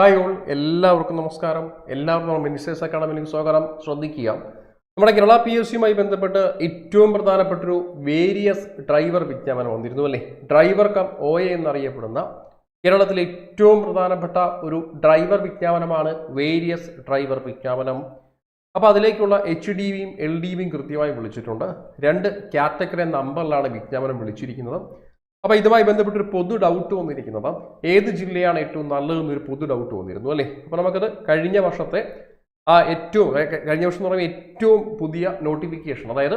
Hi all എല്ലാവർക്കും നമസ്കാരം. എല്ലാവർക്കും മിനിസ്റ്റേഴ്സ് അക്കാഡമിയിലേക്ക് സ്വാഗതം. ശ്രദ്ധിക്കുക. നമ്മുടെ കേരള പി എസ് സിയുമായി ബന്ധപ്പെട്ട് ഏറ്റവും പ്രധാനപ്പെട്ടൊരു വേരിയസ് ഡ്രൈവർ വിജ്ഞാപനം വന്നിരുന്നു അല്ലേ? ഡ്രൈവർ കം ഒ എ എന്നറിയപ്പെടുന്ന കേരളത്തിലെ ഏറ്റവും പ്രധാനപ്പെട്ട ഒരു ഡ്രൈവർ വിജ്ഞാപനമാണ് വേരിയസ് ഡ്രൈവർ വിജ്ഞാപനം. അപ്പോൾ അതിലേക്കുള്ള എച്ച് ഡി വിയും എൽ ഡി വിയും കൃത്യമായി വിളിച്ചിട്ടുണ്ട്. രണ്ട് കാറ്റഗറി നമ്പറിലാണ് വിജ്ഞാപനം വിളിച്ചിരിക്കുന്നത്. അപ്പോൾ ഇതുമായി ബന്ധപ്പെട്ട് ഒരു പൊതു ഡൗട്ട് വന്നിരിക്കുന്നത് ഏത് ജില്ലയാണ് ഏറ്റവും നല്ലതെന്നൊരു പൊതു ഡൗട്ട് വന്നിരുന്നു അല്ലേ? അപ്പോൾ നമുക്കത് കഴിഞ്ഞ വർഷത്തെ ആ ഏറ്റവും കഴിഞ്ഞ വർഷം എന്ന് പറയുമ്പോൾ ഏറ്റവും പുതിയ നോട്ടിഫിക്കേഷൻ അതായത്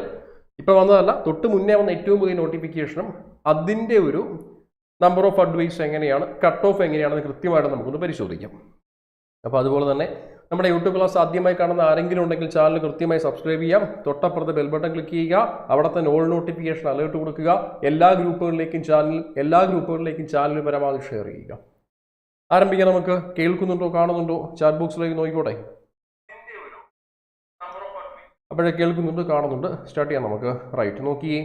ഇപ്പോൾ വന്നതല്ല തൊട്ട് മുന്നേ വന്ന ഏറ്റവും പുതിയ നോട്ടിഫിക്കേഷനും അതിന്റെ ഒരു നമ്പർ ഓഫ് അഡ്വൈസ് എങ്ങനെയാണ് കട്ട് ഓഫ് എങ്ങനെയാണെന്ന് കൃത്യമായിട്ട് നമുക്കൊന്ന് പരിശോധിക്കാം. അപ്പോൾ അതുപോലെ തന്നെ നമ്മുടെ യൂട്യൂബ് ക്ലാസ് ആദ്യമായി കാണുന്ന ആരെങ്കിലും ഉണ്ടെങ്കിൽ ചാനൽ കൃത്യമായി സബ്സ്ക്രൈബ് ചെയ്യാം. തൊട്ടപ്പുറത്ത് ബെൽ ബട്ടൺ ക്ലിക്ക് ചെയ്യുക. അവിടെ തന്നെ ഓൾ നോട്ടിഫിക്കേഷൻ അലേർട്ട് കൊടുക്കുക. എല്ലാ ഗ്രൂപ്പുകളിലേക്കും ചാനൽ എല്ലാ ഗ്രൂപ്പുകളിലേക്കും ചാനൽ പരമാവധി ഷെയർ ചെയ്യുക. ആരംഭിക്കാം നമുക്ക്. കേൾക്കുന്നുണ്ടോ കാണുന്നുണ്ടോ? ചാറ്റ് ബോക്സിലേക്ക് നോക്കിക്കോട്ടെ. അപ്പോഴേ കേൾക്കുന്നുണ്ട് കാണുന്നുണ്ട്. സ്റ്റാർട്ട് ചെയ്യാം നമുക്ക്. റൈറ്റ് നോക്കിയേ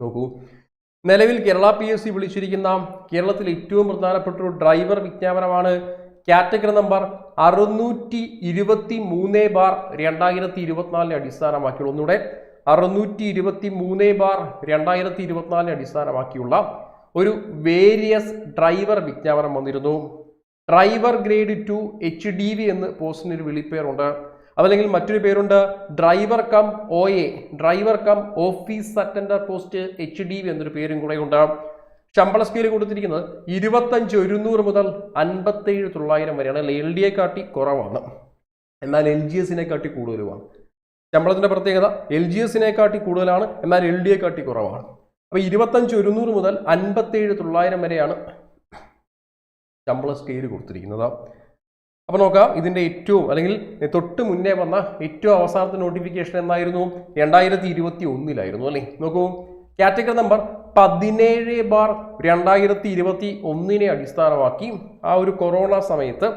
നോക്കൂ. നിലവിൽ കേരള പി എസ് സി വിളിച്ചിരിക്കുന്ന കേരളത്തിൽ ഏറ്റവും പ്രധാനപ്പെട്ട ഒരു ഡ്രൈവർ വിജ്ഞാപനമാണ് കാറ്റഗറി നമ്പർ അറുന്നൂറ്റി ഇരുപത്തി മൂന്ന് ബാർ രണ്ടായിരത്തി ഇരുപത്തിനാലിനെ അടിസ്ഥാനമാക്കിയുള്ള ഒന്നുകൂടെ അറുന്നൂറ്റി ഇരുപത്തി മൂന്ന് ബാർ രണ്ടായിരത്തി ഇരുപത്തിനാലിനെ അടിസ്ഥാനമാക്കിയുള്ള ഒരു വേരിയസ് ഡ്രൈവർ വിജ്ഞാപനം വന്നിരുന്നു. Driver grade two H D V എന്ന് പോസ്റ്റിന് ഒരു വിളിപ്പേരുണ്ട്. അതല്ലെങ്കിൽ മറ്റൊരു പേരുണ്ട് driver cum O A driver cum office attender post H D V എന്നൊരു പേരും കൂടെ ഉണ്ട് ശമ്പള സ്കെയിൽ കൊടുത്തിരിക്കുന്നത് ഇരുപത്തഞ്ച് ഒരുന്നൂറ് മുതൽ അൻപത്തേഴ് തൊള്ളായിരം വരെയാണ്. അല്ലെ? എൽ എ കാട്ടി കുറവാണ്. എന്നാൽ എൽ ജി എസിനെ കാട്ടി കൂടുതലുമാണ്. ശമ്പളത്തിന്റെ പ്രത്യേകത എൽ ജി എസിനെ കാട്ടി കൂടുതലാണ് എന്നാൽ എൽ ഡി എ കാട്ടി കുറവാണ്. അപ്പോൾ ഇരുപത്തഞ്ച് ഒരുന്നൂറ് മുതൽ അൻപത്തേഴ് തൊള്ളായിരം വരെയാണ് ശമ്പള സ്കെയിൽ കൊടുത്തിരിക്കുന്നത്. അപ്പോൾ നോക്കാം ഇതിന്റെ ഏറ്റവും അല്ലെങ്കിൽ തൊട്ട് മുന്നേ വന്ന ഏറ്റവും അവസാനത്തെ നോട്ടിഫിക്കേഷൻ എന്നായിരുന്നു? രണ്ടായിരത്തി ഇരുപത്തി ഒന്നിലായിരുന്നു അല്ലേ? നോക്കൂ. കാറ്റഗറി നമ്പർ പതിനേഴ് ബാർ രണ്ടായിരത്തി ഇരുപത്തി ഒന്നിനെ അടിസ്ഥാനമാക്കി ആ ഒരു കൊറോണ സമയത്ത്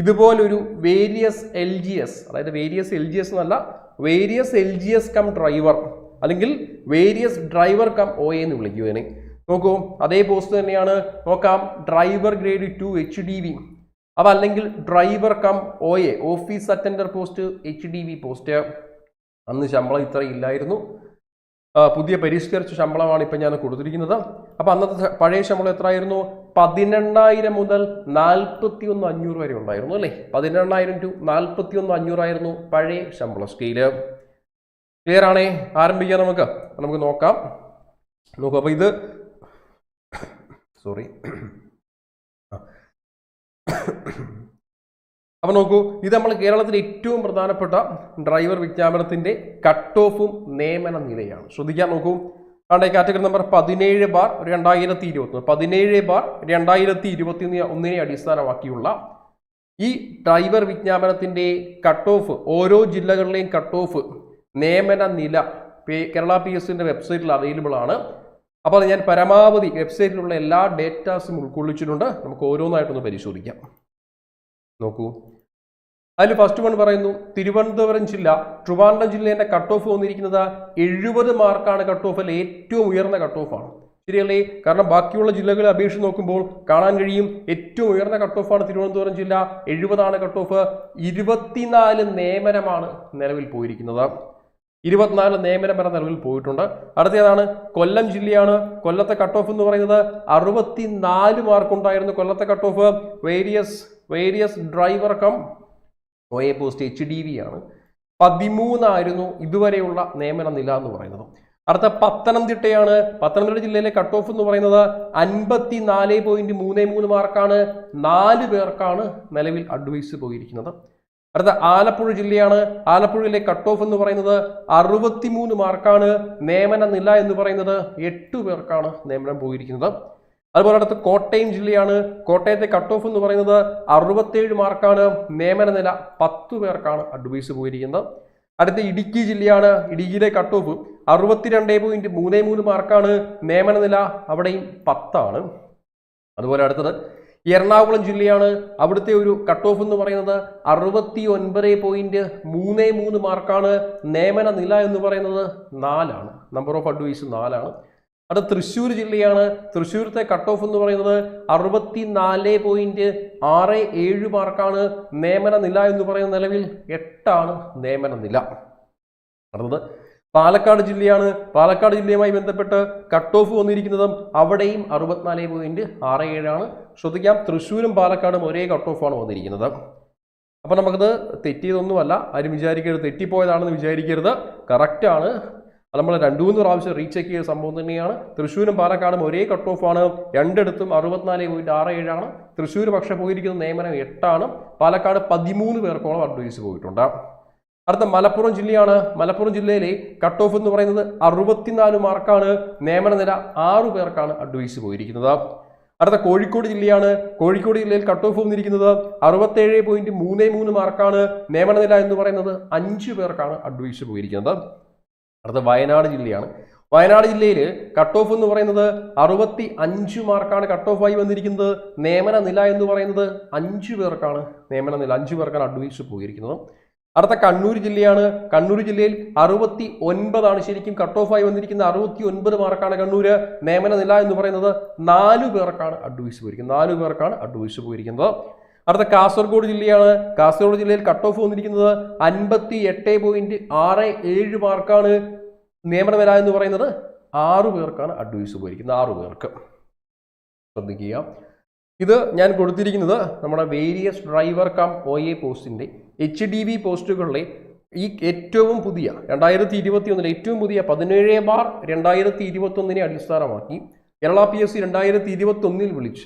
ഇതുപോലൊരു വേരിയസ് എൽ ജി എസ് അതായത് വേരിയസ് എൽ ജി എസ് എന്നല്ല various L G S cum driver അല്ലെങ്കിൽ വേരിയസ് ഡ്രൈവർ കം ഒ എന്ന് വിളിക്കുവാനെ നോക്കൂ അതേ പോസ്റ്റ് തന്നെയാണ്. നോക്കാം driver grade two H D V അതല്ലെങ്കിൽ driver cum O A office attender post H D V post അന്ന് ശമ്പളം ഇത്ര ഇല്ലായിരുന്നു. പുതിയ പരിഷ്കരിച്ച ശമ്പളമാണ് ഇപ്പം ഞാൻ കൊടുത്തിരിക്കുന്നത്. അപ്പം അന്നത്തെ പഴയ ശമ്പളം എത്രയായിരുന്നു? പതിനെണ്ണായിരം മുതൽ നാൽപ്പത്തി ഒന്ന് അഞ്ഞൂറ് വരെ ഉണ്ടായിരുന്നു അല്ലേ? പതിനെണ്ണായിരം ടു നാൽപ്പത്തി ഒന്ന് അഞ്ഞൂറായിരുന്നു പഴയ ശമ്പള സ്കെയിൽ. ക്ലിയർ ആണേ? ആരംഭിക്കാം നമുക്ക്. നമുക്ക് നോക്കാം. നോക്കാം അപ്പോൾ ഇത് സോറി അപ്പോൾ നോക്കൂ ഇത് നമ്മൾ കേരളത്തിലെ ഏറ്റവും പ്രധാനപ്പെട്ട ഡ്രൈവർ വിജ്ഞാപനത്തിന്റെ കട്ട് ഓഫും നിയമന നിലയാണ് ശ്രദ്ധിക്കാൻ നോക്കൂ. ആണ്ടെ കാറ്റഗറി നമ്പർ പതിനേഴ് ബാർ രണ്ടായിരത്തി ഇരുപത്തി പതിനേഴ് ബാർ രണ്ടായിരത്തി ഇരുപത്തി ഒന്നിനെ അടിസ്ഥാനമാക്കിയുള്ള ഈ ഡ്രൈവർ വിജ്ഞാപനത്തിന്റെ കട്ട് ഓഫ് ഓരോ ജില്ലകളിലെയും കട്ട് ഓഫ് നിയമന നില കേരള പി എസ് സിന്റെ വെബ്സൈറ്റിൽ അവൈലബിൾ ആണ്. അപ്പോൾ ഞാൻ പരമാവധി വെബ്സൈറ്റിലുള്ള എല്ലാ ഡേറ്റാസും ഉൾക്കൊള്ളിച്ചിട്ടുണ്ട്. നമുക്ക് ഓരോന്നായിട്ടൊന്ന് പരിശോധിക്കാം. നോക്കൂ. അതിൽ ഫസ്റ്റ് വൺ പറയുന്നു തിരുവനന്തപുരം ജില്ല ട്രിവാൻഡ്രം ജില്ലേന്റെ കട്ട് ഓഫ് വന്നിരിക്കുന്നത് എഴുപത് മാർക്കാണ് കട്ട് ഓഫ് അല്ലെ? ഏറ്റവും ഉയർന്ന കട്ട് ഓഫാണ് ശരിയല്ലേ? കാരണം ബാക്കിയുള്ള ജില്ലകളെ അപേക്ഷിച്ച് നോക്കുമ്പോൾ കാണാൻ കഴിയും ഏറ്റവും ഉയർന്ന കട്ട് ഓഫാണ് തിരുവനന്തപുരം ജില്ല എഴുപതാണ് കട്ട് ഓഫ് ഇരുപത്തിനാല് നിയമനമാണ് നിലവിൽ പോയിരിക്കുന്നത്. ഇരുപത്തിനാല് നിയമനം വരെ നിലവിൽ പോയിട്ടുണ്ട്. അടുത്തതാണ് കൊല്ലം ജില്ലയാണ്. കൊല്ലത്തെ കട്ട് ഓഫ് എന്ന് പറയുന്നത് അറുപത്തി നാല് മാർക്കുണ്ടായിരുന്നു കൊല്ലത്തെ cut off various various driver cum O A post H D V ആണ്. പതിമൂന്നായിരുന്നു ഇതുവരെയുള്ള നിയമന നില എന്ന് പറയുന്നത്. അടുത്ത പത്തനംതിട്ടയാണ്. പത്തനംതിട്ട ജില്ലയിലെ കട്ട് ഓഫ് എന്ന് പറയുന്നത് അൻപത്തി നാല് പോയിന്റ് മൂന്ന് മൂന്ന് മാർക്കാണ് നാല് പേർക്കാണ് നിലവിൽ അഡ്വൈസ് പോയിരിക്കുന്നത്. അടുത്ത ആലപ്പുഴ ജില്ലയാണ്. ആലപ്പുഴയിലെ കട്ട് ഓഫ് എന്ന് പറയുന്നത് അറുപത്തിമൂന്ന് മാർക്കാണ് നിയമന നില എന്ന് പറയുന്നത് എട്ട് പേർക്കാണ് നിയമനം പോയിരിക്കുന്നത്. അതുപോലെ അടുത്ത് കോട്ടയം ജില്ലയാണ്. കോട്ടയത്തെ കട്ട് ഓഫ് എന്ന് പറയുന്നത് അറുപത്തേഴ് മാർക്കാണ് നിയമന നില പത്ത് പേർക്കാണ് അഡ്വൈസ് പോയിരിക്കുന്നത്. അടുത്ത ഇടുക്കി ജില്ലയാണ്. ഇടുക്കിയിലെ കട്ട് ഓഫ് അറുപത്തിരണ്ട് പോയിന്റ് മൂന്ന് മൂന്ന് മാർക്കാണ് നിയമന നില അവിടെയും പത്താണ്. അതുപോലെ അടുത്തത് എറണാകുളം ജില്ലയാണ് അവിടുത്തെ ഒരു കട്ട് ഓഫ് എന്ന് പറയുന്നത്. അറുപത്തി ഒൻപത് പോയിന്റ് മൂന്ന് മൂന്ന് മാർക്കാണ് നിയമന നില എന്ന് പറയുന്നത്. നാലാണ്. നമ്പർ ഓഫ് അഡ്വൈസ് നാലാണ്. അത് തൃശ്ശൂർ ജില്ലയാണ്. തൃശ്ശൂരത്തെ കട്ട് ഓഫ് എന്ന് പറയുന്നത് അറുപത്തി നാല് പോയിന്റ് ആറ് ഏഴ് മാർക്കാണ് നിയമന നില എന്ന് പറയുന്ന നിലവിൽ എട്ടാണ് നിയമന നില. അടുത്തത് പാലക്കാട് ജില്ലയാണ്. പാലക്കാട് ജില്ലയുമായി ബന്ധപ്പെട്ട് കട്ട് ഓഫ് വന്നിരിക്കുന്നതും അവിടെയും അറുപത്തിനാല് പോയിന്റ് ആറ് ഏഴാണ് ശ്രദ്ധിക്കാം തൃശ്ശൂരും പാലക്കാടും ഒരേ കട്ട് ഓഫാണ് വന്നിരിക്കുന്നത്. അപ്പോൾ നമുക്കത് തെറ്റിയതൊന്നുമല്ല. ആരും വിചാരിക്കരുത്. തെറ്റിപ്പോയതാണെന്ന് വിചാരിക്കരുത്. കറക്റ്റാണ് നമ്മൾ രണ്ടു മൂന്ന് പ്രാവശ്യം റീചെക്ക് ചെയ്ത സംഭവം തന്നെയാണ്. തൃശ്ശൂരും പാലക്കാടും ഒരേ കട്ട് ഓഫ് ആണ്. രണ്ടിടത്തും അറുപത്തിനാല് പോയിന്റ് ആറ് ഏഴാണ് തൃശ്ശൂർ പക്ഷേ പോയിരിക്കുന്ന നിയമനം എട്ടാണ്. പാലക്കാട് പതിമൂന്ന് പേർക്കോളം അഡ്വൈസ് പോയിട്ടുണ്ട്. അടുത്ത മലപ്പുറം ജില്ലയാണ്. മലപ്പുറം ജില്ലയിലെ കട്ട് ഓഫ് എന്ന് പറയുന്നത് അറുപത്തിനാല് മാർക്കാണ്. നിയമന നില ആറു പേർക്കാണ് അഡ്വൈസ് പോയിരിക്കുന്നത്. അടുത്ത കോഴിക്കോട് ജില്ലയാണ്. കോഴിക്കോട് ജില്ലയിൽ കട്ട് ഓഫ് വന്നിരിക്കുന്നത് അറുപത്തേഴ് പോയിന്റ് മൂന്ന് മൂന്ന് മാർക്കാണ്. നിയമന നില എന്ന് പറയുന്നത് അഞ്ചു പേർക്കാണ് അഡ്വൈസ് പോയിരിക്കുന്നത്. അടുത്ത വയനാട് ജില്ലയാണ്. വയനാട് ജില്ലയിൽ കട്ട് ഓഫ് എന്ന് പറയുന്നത് അറുപത്തി അഞ്ച് മാർക്കാണ് കട്ട് ഓഫ് ആയി വന്നിരിക്കുന്നത്. നിയമന നില എന്ന് പറയുന്നത് അഞ്ചു പേർക്കാണ് നിയമന നില. അഞ്ചു പേർക്കാണ് അഡ്വൈസ് പോയിരിക്കുന്നത്. അടുത്ത കണ്ണൂർ ജില്ലയാണ്. കണ്ണൂർ ജില്ലയിൽ അറുപത്തി ഒൻപതാണ് ശരിക്കും കട്ട് ഓഫ് ആയി വന്നിരിക്കുന്നത് അറുപത്തി ഒൻപത് മാർക്കാണ് കണ്ണൂർ നിയമന നില എന്ന് പറയുന്നത് നാലു പേർക്കാണ് അഡ്വൈസ് പോയിരിക്കുന്നത്. നാലു പേർക്കാണ് അഡ്വൈസ് പോയിരിക്കുന്നത്. അടുത്ത കാസർഗോഡ് ജില്ലയാണ്. കാസർഗോഡ് ജില്ലയിൽ കട്ട് ഓഫ് വന്നിരിക്കുന്നത് അൻപത്തി എട്ട് പോയിന്റ് ആറ് ഏഴ് മാർക്കാണ് നിയമന നില എന്ന് പറയുന്നത്. ആറു പേർക്കാണ് അഡ്വൈസ് പോയിരിക്കുന്നത്. ആറു പേർക്ക്. ശ്രദ്ധിക്കുക. ഇത് ഞാൻ കൊടുത്തിരിക്കുന്നത് നമ്മുടെ various driver cum O A പോസ്റ്റിന്റെ എച്ച് ഡി വി പോസ്റ്റുകളിലെ ഈ ഏറ്റവും പുതിയ രണ്ടായിരത്തി ഇരുപത്തി ഒന്നിലെ ഏറ്റവും പുതിയ പതിനേഴ് ബാർ രണ്ടായിരത്തി ഇരുപത്തി ഒന്നിനെ അടിസ്ഥാനമാക്കി കേരള പി എസ് സി രണ്ടായിരത്തി ഇരുപത്തി ഒന്നിൽ വിളിച്ച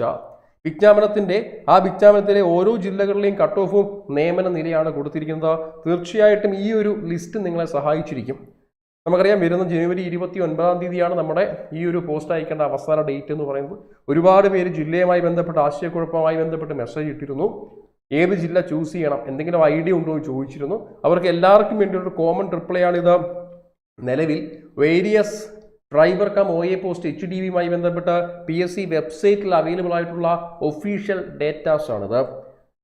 വിജ്ഞാപനത്തിന്റെ ആ വിജ്ഞാപനത്തിലെ ഓരോ ജില്ലകളിലെയും കട്ട് ഓഫും നിയമന നിലയാണ് കൊടുത്തിരിക്കുന്നത്. തീർച്ചയായിട്ടും ഈ ഒരു ലിസ്റ്റ് നിങ്ങളെ സഹായിച്ചിരിക്കും. നമുക്കറിയാം വരുന്ന ജനുവരി ഇരുപത്തി ഒൻപതാം തീയതിയാണ് നമ്മുടെ ഈ ഒരു പോസ്റ്റ് അയക്കേണ്ട അവസാന ഡേറ്റ് എന്ന് പറയുന്നത്. ഒരുപാട് പേര് ജില്ലയുമായി ബന്ധപ്പെട്ട് ആശയക്കുഴപ്പമായി ബന്ധപ്പെട്ട് മെസ്സേജ് ഇട്ടിരുന്നു. ഏത് ജില്ല ചൂസ് ചെയ്യണം എന്തെങ്കിലും ഐഡിയ ഉണ്ടോ എന്ന് ചോദിച്ചിരുന്നു. അവർക്ക് എല്ലാവർക്കും വേണ്ടി ഒരു കോമൺ റിപ്ലൈ ആണിത് നിലവിൽ various driver cum O A post H D വിയുമായി ബന്ധപ്പെട്ട് പി എസ് സി വെബ്സൈറ്റിൽ അവൈലബിൾ ആയിട്ടുള്ള ഒഫീഷ്യൽ ഡേറ്റാസ് ആണിത്.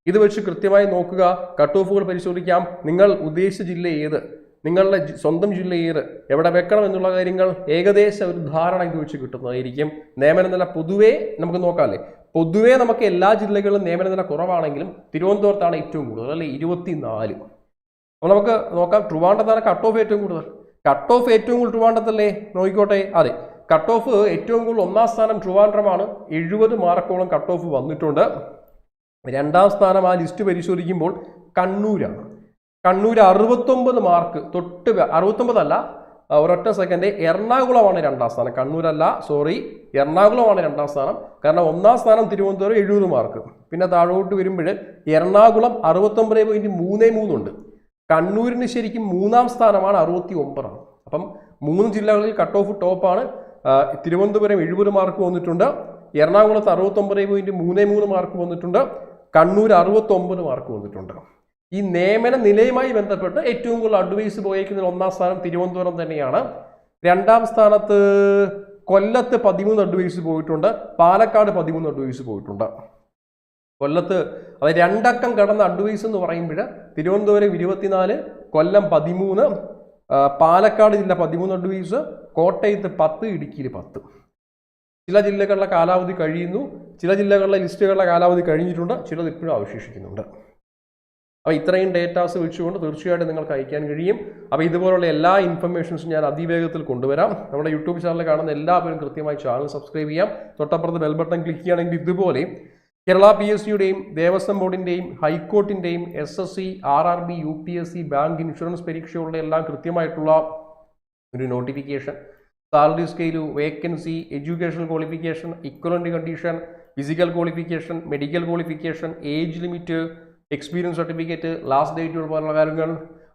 ഇത് വെച്ച് കൃത്യമായി നോക്കുക. കട്ട് ഓഫുകൾ പരിശോധിക്കാം. നിങ്ങൾ ഉദ്ദേശിച്ച ജില്ല ഏത്? നിങ്ങളുടെ സ്വന്തം ജില്ലയിൽ എവിടെ വെക്കണം എന്നുള്ള കാര്യങ്ങൾ ഏകദേശം ഒരു ധാരണ ഇത് വെച്ച് കിട്ടുന്നതായിരിക്കും. നിയമന നില പൊതുവേ നമുക്ക് നോക്കാമല്ലേ? പൊതുവേ നമുക്ക് എല്ലാ ജില്ലകളിലും നിയമന നില കുറവാണെങ്കിലും തിരുവനന്തപുരത്താണ് ഏറ്റവും കൂടുതൽ അല്ലെ? ഇരുപത്തിനാല്. അപ്പോൾ നമുക്ക് നോക്കാം ട്രുവാണ്ടത്താണ് കട്ട് ഓഫ് ഏറ്റവും കൂടുതൽ. കട്ട് ഓഫ് ഏറ്റവും കൂടുതൽ ട്രുവാണ്ടത്തല്ലേ നോക്കിക്കോട്ടെ. അതെ കട്ട് ഓഫ് ഏറ്റവും കൂടുതൽ ഒന്നാം സ്ഥാനം ട്രിവാൻഡ്രമാണ്. എഴുപത് മാർക്കോളം കട്ട് ഓഫ് വന്നിട്ടുണ്ട്. രണ്ടാം സ്ഥാനം ആ ലിസ്റ്റ് പരിശോധിക്കുമ്പോൾ കണ്ണൂരാണ്. കണ്ണൂർ അറുപത്തൊമ്പത് മാർക്ക് തൊട്ട് അറുപത്തൊമ്പതല്ല ഒരൊറ്റ സെക്കൻഡ് എറണാകുളമാണ് രണ്ടാം സ്ഥാനം. കണ്ണൂരല്ല സോറി എറണാകുളമാണ് രണ്ടാം സ്ഥാനം. കാരണം ഒന്നാം സ്ഥാനം തിരുവനന്തപുരം എഴുപത് മാർക്ക് പിന്നെ താഴോട്ട് വരുമ്പോൾ എറണാകുളം അറുപത്തൊമ്പത് പോയിന്റ് മൂന്നേ മൂന്നുണ്ട് കണ്ണൂരിന് ശരിക്കും മൂന്നാം സ്ഥാനമാണ് അറുപത്തി ഒമ്പതാണ് അപ്പം മൂന്ന് ജില്ലകളിൽ കട്ട് ഓഫ് ടോപ്പാണ് തിരുവനന്തപുരം എഴുപത് മാർക്ക് വന്നിട്ടുണ്ട്. എറണാകുളത്ത് അറുപത്തൊമ്പത് പോയിന്റ് മൂന്നേ മൂന്ന് മാർക്ക് വന്നിട്ടുണ്ട്. കണ്ണൂർ അറുപത്തൊമ്പത് മാർക്ക് വന്നിട്ടുണ്ട്. ഈ നിയമന നിലയുമായി ബന്ധപ്പെട്ട് ഏറ്റവും കൂടുതൽ അഡ്വൈസ് പോയേക്കുന്ന ഒന്നാം സ്ഥാനം തിരുവനന്തപുരം തന്നെയാണ്. രണ്ടാം സ്ഥാനത്ത് കൊല്ലത്ത് പതിമൂന്ന് അഡ്വൈസ് പോയിട്ടുണ്ട്. പാലക്കാട് പതിമൂന്ന് അഡ്വൈസ് പോയിട്ടുണ്ട്. കൊല്ലത്ത് അത് രണ്ടക്കം കടന്ന അഡ്വൈസ് എന്ന് പറയുമ്പോൾ തിരുവനന്തപുരം ഇരുപത്തിനാല് കൊല്ലം പതിമൂന്ന് പാലക്കാട് ജില്ല പതിമൂന്ന് അഡ്വൈസ് കോട്ടയത്ത് പത്ത് ഇടുക്കിയിൽ പത്ത്. ചില ജില്ലകളിലെ കാലാവധി കഴിയുന്നു. ചില ജില്ലകളിലെ ലിസ്റ്റുകളുടെ കാലാവധി കഴിഞ്ഞിട്ടുണ്ട്. ചിലത് ഇപ്പോഴും അവശേഷിക്കുന്നുണ്ട്. അപ്പോൾ ഇത്രയും ഡേറ്റാസ് വെച്ചുകൊണ്ട് തീർച്ചയായിട്ടും നിങ്ങൾക്ക് അയക്കാൻ കഴിയും. അപ്പോൾ ഇതുപോലുള്ള എല്ലാ ഇൻഫർമേഷൻസും ഞാൻ അതിവേഗത്തിൽ കൊണ്ടുവരാം. നമ്മുടെ യൂട്യൂബ് ചാനൽ കാണുന്ന എല്ലാവരും കൃത്യമായി ചാനൽ സബ്സ്ക്രൈബ് ചെയ്യാം. തൊട്ടപ്പുറത്ത് ബെൽ ബട്ടൺ ക്ലിക്ക് ചെയ്യുകയാണെങ്കിൽ ഇതുപോലെ കേരള പി എസ് സിയുടെയും ദേവസ്വം ബോർഡിന്റെയും ഹൈക്കോർട്ടിന്റെയും S S C R R B U P S C bank insurance പരീക്ഷകളുടെ എല്ലാം കൃത്യമായിട്ടുള്ള ഒരു notification. Salary scale vacancy educational qualification equivalent condition physical qualification medical qualification age limit experience certificate last ഡേറ്റുകൾ പോലുള്ള കാര്യങ്ങൾ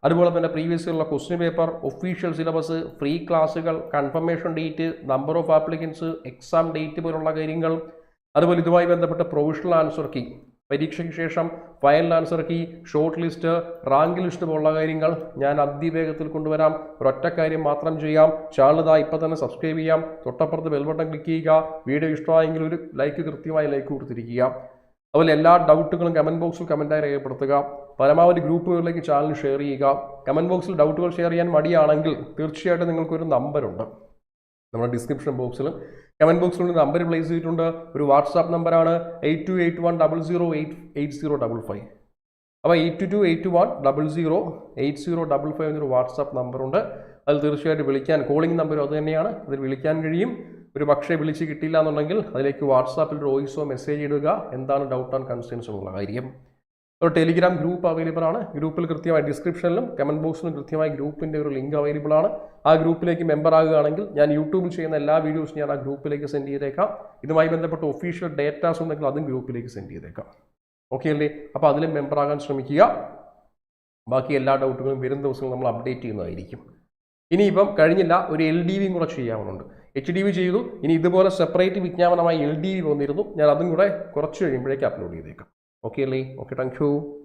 അതുപോലെ തന്നെ പ്രീവിയസ് ഉള്ള question paper official syllabus free ക്ലാസ്സുകൾ confirmation date number of applicants exam date പോലുള്ള കാര്യങ്ങൾ അതുപോലെ ഇതുമായി ബന്ധപ്പെട്ട പ്രൊവിഷണൽ ആൻസർ കീ പരീക്ഷയ്ക്ക് ശേഷം final answer key shortlist rank list പോലുള്ള കാര്യങ്ങൾ ഞാൻ അതിവേഗത്തിൽ കൊണ്ടുവരാം. ഒരൊറ്റ കാര്യം മാത്രം ചെയ്യാം. ചാനൽ ഇതാ ഇപ്പം തന്നെ സബ്സ്ക്രൈബ് ചെയ്യാം. തൊട്ടപ്പുറത്ത് ബെൽബട്ടൺ ക്ലിക്ക് ചെയ്യുക. വീഡിയോ ഇഷ്ടമായെങ്കിൽ ഒരു ലൈക്ക് കൃത്യമായി ലൈക്ക് കൊടുത്തിരിക്കുക. അതുപോലെ എല്ലാ ഡൗട്ടുകളും കമന്റ് ബോക്സിൽ കമന്റായി രേഖപ്പെടുത്തുക. പരമാവധി ഗ്രൂപ്പുകളിലേക്ക് ചാനൽ ഷെയർ ചെയ്യുക. കമന്റ് ബോക്സിൽ ഡൗട്ടുകൾ ഷെയർ ചെയ്യാൻ മടിയാണെങ്കിൽ തീർച്ചയായിട്ടും നിങ്ങൾക്കൊരു നമ്പറുണ്ട് നമ്മുടെ ഡിസ്ക്രിപ്ഷൻ ബോക്സിൽ കമന്റ് ബോക്സിലും നമ്പർ പ്ലേസ് ചെയ്തിട്ടുണ്ട്. ഒരു വാട്സാപ്പ് നമ്പറാണ് eight two eight one double zero eight eight zero double five അപ്പോൾ eight two eight one double zero eight zero double five എന്നൊരു വാട്സാപ്പ് നമ്പറുണ്ട് അതിൽ തീർച്ചയായിട്ടും വിളിക്കാൻ കോളിംഗ് നമ്പർ അത് തന്നെയാണ് അതിൽ വിളിക്കാൻ കഴിയും. ഒരു പക്ഷേ വിളിച്ച് കിട്ടിയില്ല എന്നുണ്ടെങ്കിൽ അതിലേക്ക് വാട്സാപ്പിൽ വോയിസോ മെസ്സേജ് ഇടുക. എന്താണ് ഡൗട്ട് ആൻഡ് കൺസേൺസ് ഉള്ള കാര്യം. ഒരു ടെലിഗ്രാം ഗ്രൂപ്പ് അവൈലബിൾ ആണ്. ഗ്രൂപ്പിൽ കൃത്യമായി ഡിസ്ക്രിപ്ഷനിലും കമന്റ് ബോക്സിലും കൃത്യമായി ഗ്രൂപ്പിന്റെ ഒരു ലിങ്ക് അവൈലബിൾ ആണ്. ആ ഗ്രൂപ്പിലേക്ക് മെമ്പർ ആകുകയാണെങ്കിൽ ഞാൻ യൂട്യൂബിൽ ചെയ്യുന്ന എല്ലാ വീഡിയോസും ഞാൻ ആ ഗ്രൂപ്പിലേക്ക് സെൻഡ് ചെയ്തേക്കാം. ഇതുമായി ബന്ധപ്പെട്ട ഒഫീഷ്യൽ ഡേറ്റാസ് ഉണ്ടെങ്കിൽ അതും ഗ്രൂപ്പിലേക്ക് സെൻഡ് ചെയ്തേക്കാം. ഓക്കെ അല്ലേ? അപ്പോൾ അതിലും മെമ്പർ ആകാൻ ശ്രമിക്കുക. ബാക്കി എല്ലാ ഡൗട്ടുകളും വരും ദിവസങ്ങൾ നമ്മൾ അപ്ഡേറ്റ് ചെയ്യുന്നതായിരിക്കും. ഇനിയിപ്പം കഴിഞ്ഞില്ല. ഒരു എൽ ഡി വിയും കൂടെ ചെയ്യാവുന്നുണ്ട് എച്ച് ഡി വി ചെയ്തു. ഇനി ഇതുപോലെ സെപ്പറേറ്റ് വിജ്ഞാപനമായി എൽ ഡി വി വന്നിരുന്നു. ഞാൻ അതും കൂടെ കുറച്ച് കഴിയുമ്പോഴേക്ക് അപ്ലോഡ് ചെയ്തേക്കാം. ഓക്കെ അല്ലേ? Okay thank you